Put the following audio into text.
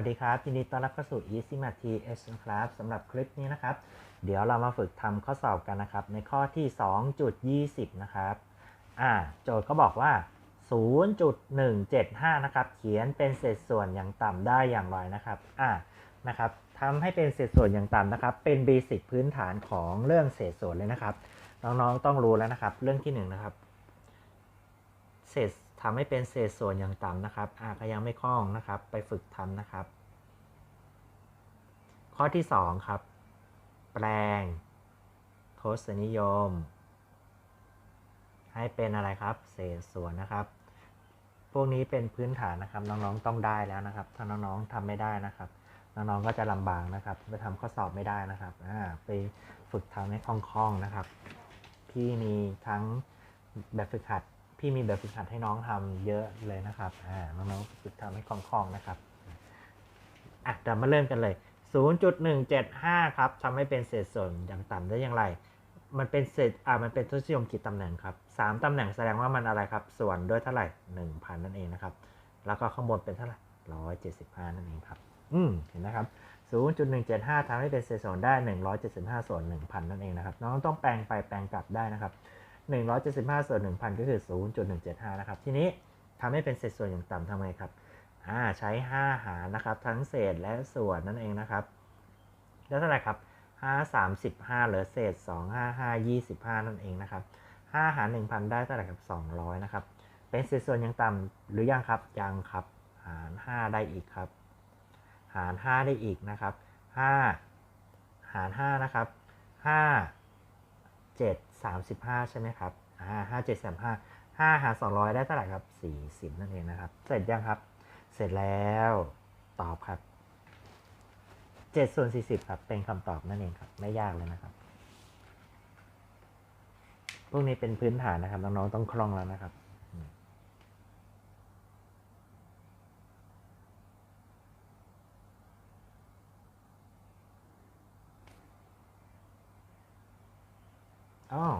วัสดีครับยินดีต้อนรับเข้าสู่ Easy Math TH นะครับสำหรับคลิปนี้นะครับ เดี๋ยวเรามาฝึกทำข้อสอบกันนะครับ ในข้อที่ 2.20 นะครับอ่าโจทย์ก็บอกว่า 0.175 นะครับ เขียนเป็นเศษส่วนอย่างต่ำได้อย่างไรนะครับอ่านะครับทำให้เป็นเศษส่วนอย่างต่ำนะครับ เป็นเบสิกพื้นฐานของเรื่องเศษส่วนเลยนะครับ น้องๆต้องรู้แล้วนะครับ เรื่องที่หนึ่งนะครับ เศษ ทำให้เป็นเศษส่วนอย่างต่ำนะครับอาก็ยังไม่คล่องนะครับ ไปฝึกทำนะครับ ข้อที่ 2 ครับ แปลงทศนิยม ให้เป็นอะไรครับ เศษส่วนนะครับ พวกนี้เป็นพื้นฐานนะครับ น้องๆต้องได้แล้วนะครับ ถ้าน้องๆทำไม่ได้นะครับ น้องๆก็จะลำบากนะครับไปทำข้อสอบไม่ได้นะครับไปฝึกทำให้คล่องๆนะครับ พี่มีทั้งแบบฝึกหัด พี่มีแบบฝึกหัดให้น้องทำเยอะเลยนะครับอ่าน้องๆฝึกทำให้คล่องๆนะครับอะเดี๋ยวมาเริ่มกันเลย 0.175 ครับทำให้เป็นเศษส่วนอย่างต่ำได้อย่างไร มันเป็นเศษอ่ามันเป็นทศนิยมกี่ตำแหน่งครับ 3ตำแหน่งแสดงว่ามันอะไรครับ ส่วนด้วยเท่าไหร่ 1,000 นั่นเองนะครับ แล้วก็ข้างบนเป็นเท่าไหร่ 175 นั่นเองครับ อืมเห็นนะครับ 0.175ทำให้เป็นเศษส่วนได้ 175 ส่วน 1,000 นั่นเองนะครับ น้องต้องแปลงไปแปลงกลับได้นะครับ 175 ส่วน 1,000 ก็คือ 0.175 นะครับ ทีนี้ทำให้เป็นเศษส่วนอย่างต่ำทำไงครับอ่าใช้ 5 หารนะครับ ทั้งเศษและส่วนนั่นเองนะครับ แล้วเท่าไหร่ครับ 5 35 เหลือเศษ 2 5 5 25 นั่นเองนะครับ 5 หาร 1,000 ได้เท่าไหร่ครับ 200 นะครับ เป็นเศษส่วนอย่างต่ำหรือยังครับ ยังครับ หาร 5 ได้อีกครับ หาร 5 ได้อีกนะครับ 5 หาร 5 นะครับ 5 จ็ดสามสิบห้าใช่ไหมครับอ่าเจ็ดสามห้าร200ได้เท่าไหร่ครับสี่สิบนั่นเองนะครับ เสร็จยังครับ เสร็จแล้วตอบครับเจ็ดส่วนสี่สิบครับ เป็นคำตอบนั่นเองครับ ไม่ยากเลยนะครับ พวกนี้เป็นพื้นฐานนะครับ น้องๆต้องคล่องแล้วนะครับ อืมอ้าว